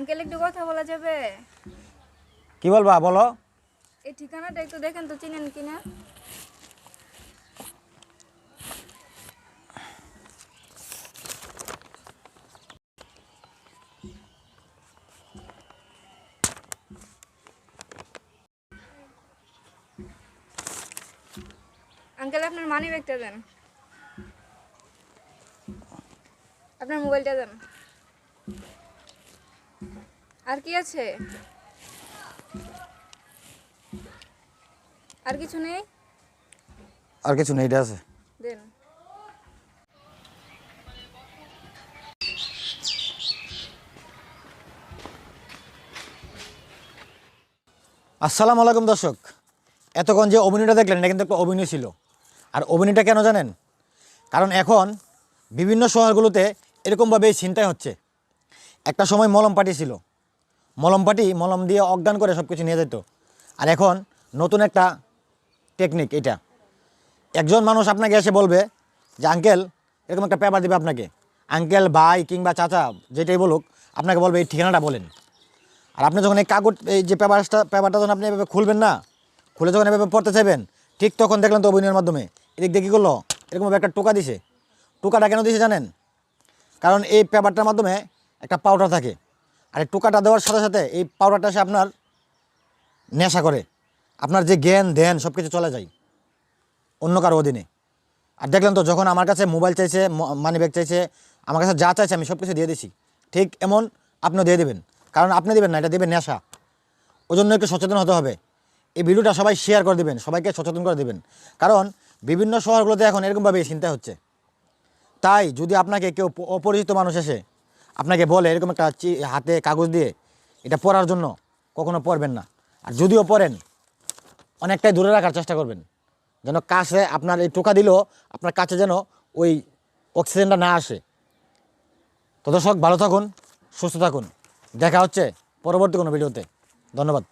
Uncle একটু কথা বলা যাবে? কি বলবা বলো। এই ঠিকানাটা একটু দেখেন তো চিনেন কিনা? আঙ্কেল আপনার মানি ব্যাগটা দেন। আপনার মোবাইলটা দেন। আর কি আছে? আর কিছু নেই? আর কিছু নেই এটা আছে। দেন। আসসালামু আলাইকুম দর্শক। এতক্ষণ যে অভিনয়টা দেখলেন এটা কিন্তু একটা অভিনয় ছিল। আর অভিনয়টা কেন জানেন? কারণ এখন বিভিন্ন শহরগুলোতে এরকমভাবেই চিন্তায় হচ্ছে। একটা সময় মলম পাটি ছিল মলম পাটি, মলম দিয়ে অজ্ঞান করে সব কিছু নিয়ে যেত আর এখন নতুন একটা টেকনিক এটা। একজন মানুষ আপনাকে এসে বলবে যে, আঙ্কেল, এরকম একটা পেপার দিবে আপনাকে। আঙ্কেল, ভাই কিংবা চাচা, যেটাই বলুক, আপনাকে বলবে এই ঠিকানাটা বলেন। আর আপনি যখন এই কাগজ, এই যে পেপারটা পেপারটা যখন আপনি এভাবে খুলবেন না, খুলে যখন এভাবে পড়তে চাইবেন, ঠিক তখন দেখলেন তো অভিনয়ের মাধ্যমে। এদিক দিয়ে কী করল? এরকমভাবে একটা টোকা দিছে। টোকাটা কেন দিছে জানেন? কারণ এই পেপারটার মাধ্যমে একটা পাউডার থাকে। আর টোকাটা দেওয়ার সাথে সাথে এই পাউডারটা এসে আপনার নেশা করে। আপনার যে জ্ঞান, ধ্যান সব কিছু চলে যায় অন্য কারও অধীনে। আর দেখলেন তো যখন আমার কাছে মোবাইল চাইছে মানি ব্যাগ চাইছে, আমার কাছে যা চাইছে আমি সব কিছু দিয়ে দিছি। ঠিক এমন আপনিও দিয়ে দেবেন। কারণ আপনি দেবেন না, এটা দেবেন নেশা। ওই জন্য একটু সচেতন হতে হবে। এই ভিডিওটা সবাই শেয়ার করে দেবেন, সবাইকে সচেতন করে দেবেন। কারণ বিভিন্ন শহরগুলোতে এখন এরকমভাবেই চিন্তা হচ্ছে। তাই যদি আপনাকে কেউ অপরিচিত মানুষ এসে আপনাকে বলে এরকম একটা হাতে কাগজ দিয়ে এটা পড়ার জন্য কখনো পড়বেন না। আর যদিও পড়েন অনেকটাই দূরে রাখার চেষ্টা করবেন। যেন কাছে আপনার এই টোকা দিলেও আপনার কাছে যেন ওই অক্সিজেনটা না আসে। তো দর্শক, ভালো থাকুন, সুস্থ থাকুন। দেখা হচ্ছে পরবর্তী কোনো ভিডিওতে। ধন্যবাদ।